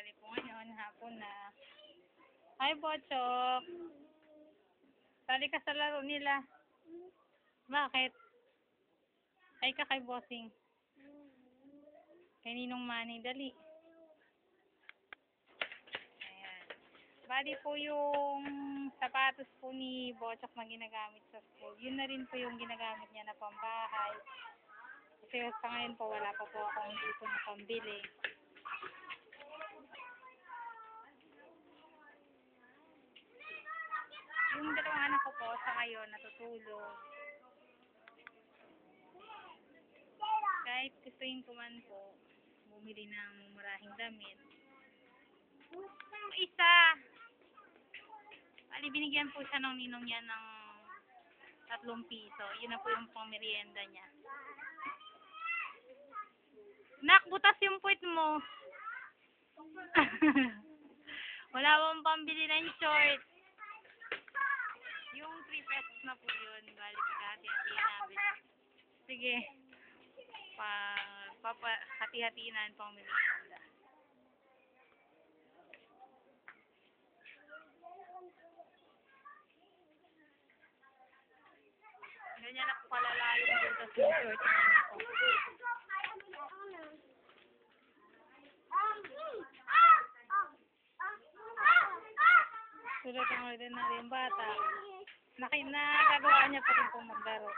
Bali po ngayon, hapon na. Hi, Bochok. Sali ka sa laro nila. Bakit? Ay ka kay Bossing. Kay Ninong Manny, dali. Ayan. Bali po yung sapatos po ni Bochok na ginagamit sa school. Yun na rin po yung ginagamit niya na pambahay. Kasi sa ngayon po, wala pa po akong dito na pambili. Yung dalawang anak ko po sa ngayon natutulog. Kahit gustuin ko man po, bumili ng marahing damit. Yung isa, bali binigyan po siya ng ninong niya ng tatlong piso. Yun na po yung pangmerienda niya. Nak, butas yung puwit mo. Wala bang pambili ng short. Yung 3 pesos na po yun, balik hati-hati namin. Sige. Pa, papa, hati-hatiin na pang merienda. Ganyan na po kalalayo yung ng short niya po. Tulad ng ordinary yung bata. Naki, nakagawa niya pa rin po maglaro.